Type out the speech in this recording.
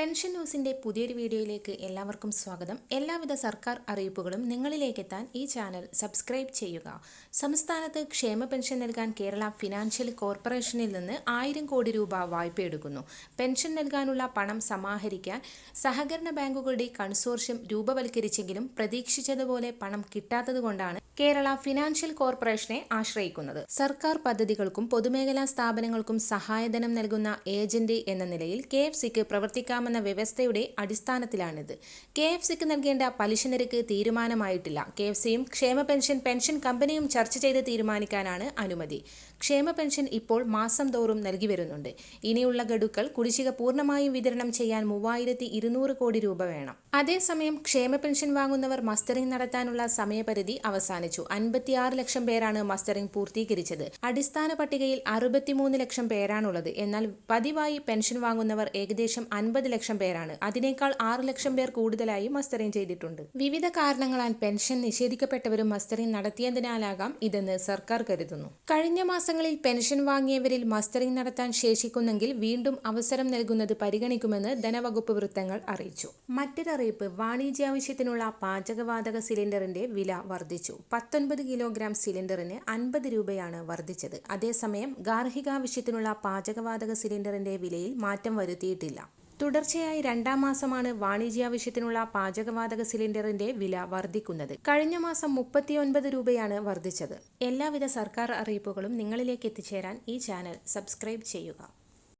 Pension ന്യൂസിന്റെ പുതിയൊരു വീഡിയോയിലേക്ക് എല്ലാവർക്കും സ്വാഗതം. എല്ലാവിധ സർക്കാർ അറിയിപ്പുകളും നിങ്ങളിലേക്ക് എത്താൻ ഈ ചാനൽ സബ്സ്ക്രൈബ് ചെയ്യുക. സംസ്ഥാനത്ത് ക്ഷേമ പെൻഷൻ നൽകാൻ കേരള ഫിനാൻഷ്യൽ കോർപ്പറേഷനിൽ നിന്ന് ആയിരം കോടി രൂപ വായ്പയെടുക്കുന്നു. പെൻഷൻ നൽകാനുള്ള പണം സമാഹരിക്കാൻ സഹകരണ ബാങ്കുകളുടെ കൺസോർഷ്യം രൂപവൽക്കരിച്ചെങ്കിലും പ്രതീക്ഷിച്ചതുപോലെ പണം കിട്ടാത്തതുകൊണ്ടാണ് കേരള ഫിനാൻഷ്യൽ കോർപ്പറേഷനെ ആശ്രയിക്കുന്നത്. സർക്കാർ പദ്ധതികൾക്കും പൊതുമേഖലാ സ്ഥാപനങ്ങൾക്കും സഹായധനം നൽകുന്ന ഏജന്റ് എന്ന നിലയിൽ കെ എഫ് സിക്ക് പ്രവർത്തിക്കാമെന്ന വ്യവസ്ഥയുടെ അടിസ്ഥാനത്തിലാണിത്. കെ എഫ് സിക്ക് നൽകേണ്ട പലിശ നിരക്ക് തീരുമാനമായിട്ടില്ല. കെ എഫ് സിയും ക്ഷേമ പെൻഷൻ പെൻഷൻ കമ്പനിയും ചർച്ച ചെയ്ത് തീരുമാനിക്കാനാണ് അനുമതി. ക്ഷേമ പെൻഷൻ ഇപ്പോൾ മാസം തോറും നൽകി വരുന്നുണ്ട്. ഇനിയുള്ള ഗഡുക്കൾ കുടിശ്ശിക പൂർണമായും വിതരണം ചെയ്യാൻ മൂവായിരത്തി ഇരുന്നൂറ് കോടി രൂപ വേണം. അതേസമയം ക്ഷേമ പെൻഷൻ വാങ്ങുന്നവർ മസ്റ്ററിംഗ് നടത്താനുള്ള സമയപരിധി അവസാനിച്ചു. അൻപത്തിയാറ് ലക്ഷം പേരാണ് മസ്റ്ററിംഗ് പൂർത്തീകരിച്ചത്. അടിസ്ഥാന പട്ടികയിൽ അറുപത്തിമൂന്ന് ലക്ഷം പേരാണുള്ളത്. എന്നാൽ പതിവായി പെൻഷൻ വാങ്ങുന്നവർ ഏകദേശം അൻപത് ലക്ഷം പേരാണ്. അതിനേക്കാൾ ആറ് ലക്ഷം പേർ കൂടുതലായി മസ്റ്ററിംഗ് ചെയ്തിട്ടുണ്ട്. വിവിധ കാരണങ്ങളാൽ പെൻഷൻ നിഷേധിക്കപ്പെട്ടവരും മസ്റ്ററിംഗ് നടത്തിയതിനാലാകാം ഇതെന്ന് സർക്കാർ കരുതുന്നു. കഴിഞ്ഞ മാസങ്ങളിൽ പെൻഷൻ വാങ്ങിയവരിൽ മസ്റ്ററിംഗ് നടത്താൻ ശേഷിക്കുന്നെങ്കിൽ വീണ്ടും അവസരം നൽകുന്നത് പരിഗണിക്കുമെന്ന് ധനവകുപ്പ് വൃത്തങ്ങൾ അറിയിച്ചു. മറ്റൊരറിയിപ്പ് വാണിജ്യാവശ്യത്തിനുള്ള പാചകവാതക സിലിണ്ടറിന്റെ വില വർദ്ധിച്ചു. പത്തൊൻപത് കിലോഗ്രാം സിലിണ്ടറിന് അൻപത് രൂപയാണ് വർദ്ധിച്ചത്. അതേസമയം ഗാർഹികാവശ്യത്തിനുള്ള പാചകവാതക സിലിണ്ടറിന്റെ വിലയിൽ മാറ്റം വരുത്തിയിട്ടില്ല. തുടർച്ചയായി രണ്ടാം മാസമാണ് വാണിജ്യാവശ്യത്തിനുള്ള പാചകവാതക സിലിണ്ടറിന്റെ വില വർദ്ധിക്കുന്നത്. കഴിഞ്ഞ മാസം മുപ്പത്തിയൊൻപത് രൂപയാണ് വർദ്ധിച്ചത്. എല്ലാവിധ സർക്കാർ അറിയിപ്പുകളും നിങ്ങളിലേക്ക് എത്തിച്ചേരാൻ ഈ ചാനൽ സബ്സ്ക്രൈബ് ചെയ്യുക.